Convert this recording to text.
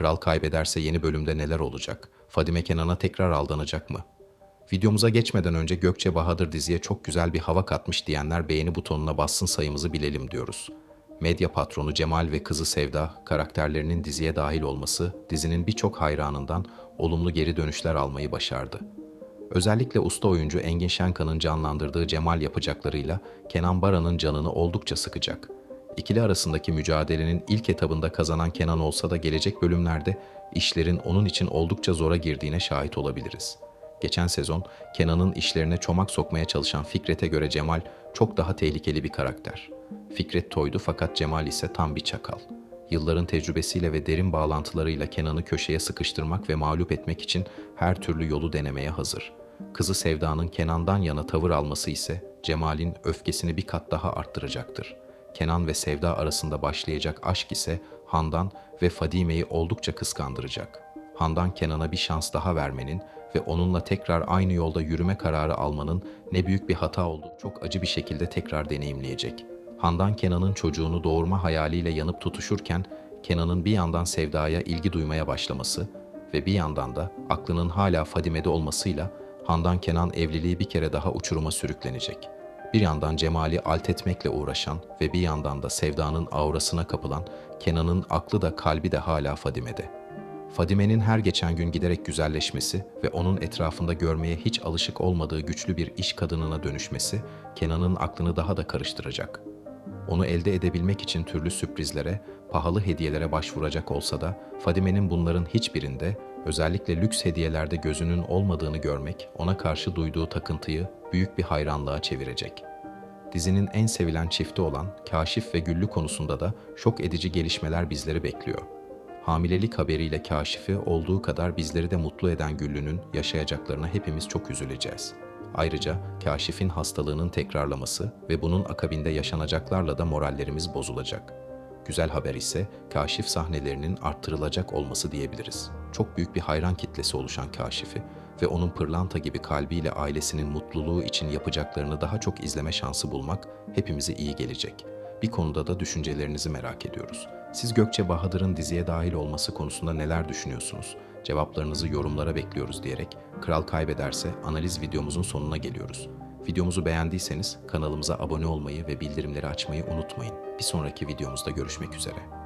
Kral kaybederse yeni bölümde neler olacak? Fadime Kenan'a tekrar aldanacak mı? Videomuza geçmeden önce Gökçe Bahadır diziye çok güzel bir hava katmış diyenler beğeni butonuna bassın sayımızı bilelim diyoruz. Medya patronu Cemal ve kızı Sevda karakterlerinin diziye dahil olması dizinin birçok hayranından olumlu geri dönüşler almayı başardı. Özellikle usta oyuncu Engin Şenka'nın canlandırdığı Cemal yapacaklarıyla Kenan Baran'ın canını oldukça sıkacak. İkili arasındaki mücadelenin ilk etabında kazanan Kenan olsa da gelecek bölümlerde işlerin onun için oldukça zora girdiğine şahit olabiliriz. Geçen sezon Kenan'ın işlerine çomak sokmaya çalışan Fikret'e göre Cemal çok daha tehlikeli bir karakter. Fikret toydu fakat Cemal ise tam bir çakal. Yılların tecrübesiyle ve derin bağlantılarıyla Kenan'ı köşeye sıkıştırmak ve mağlup etmek için her türlü yolu denemeye hazır. Kızı Sevda'nın Kenan'dan yana tavır alması ise Cemal'in öfkesini bir kat daha arttıracaktır. Kenan ve Sevda arasında başlayacak aşk ise Handan ve Fadime'yi oldukça kıskandıracak. Handan Kenan'a bir şans daha vermenin ve onunla tekrar aynı yolda yürüme kararı almanın ne büyük bir hata olduğunu çok acı bir şekilde tekrar deneyimleyecek. Handan Kenan'ın çocuğunu doğurma hayaliyle yanıp tutuşurken Kenan'ın bir yandan Sevda'ya ilgi duymaya başlaması ve bir yandan da aklının hala Fadime'de olmasıyla Handan Kenan evliliği bir kere daha uçuruma sürüklenecek. Bir yandan Cemal'i alt etmekle uğraşan ve bir yandan da Sevda'nın aurasına kapılan Kenan'ın aklı da kalbi de hala Fadime'de. Fadime'nin her geçen gün giderek güzelleşmesi ve onun etrafında görmeye hiç alışık olmadığı güçlü bir iş kadınına dönüşmesi Kenan'ın aklını daha da karıştıracak. Onu elde edebilmek için türlü sürprizlere, pahalı hediyelere başvuracak olsa da Fadime'nin bunların hiçbirinde, özellikle lüks hediyelerde gözünün olmadığını görmek ona karşı duyduğu takıntıyı büyük bir hayranlığa çevirecek. Dizinin en sevilen çifti olan Kaşif ve Güllü konusunda da şok edici gelişmeler bizleri bekliyor. Hamilelik haberiyle Kaşif'i olduğu kadar bizleri de mutlu eden Güllü'nün yaşayacaklarına hepimiz çok üzüleceğiz. Ayrıca Kaşif'in hastalığının tekrarlaması ve bunun akabinde yaşanacaklarla da morallerimiz bozulacak. Güzel haber ise Kaşif sahnelerinin arttırılacak olması diyebiliriz. Çok büyük bir hayran kitlesi oluşan Kaşif'i ve onun pırlanta gibi kalbiyle ailesinin mutluluğu için yapacaklarını daha çok izleme şansı bulmak hepimize iyi gelecek. Bir konuda da düşüncelerinizi merak ediyoruz. Siz Gökçe Bahadır'ın diziye dahil olması konusunda neler düşünüyorsunuz? Cevaplarınızı yorumlara bekliyoruz diyerek Kral Kaybederse analiz videomuzun sonuna geliyoruz. Videomuzu beğendiyseniz kanalımıza abone olmayı ve bildirimleri açmayı unutmayın. Bir sonraki videomuzda görüşmek üzere.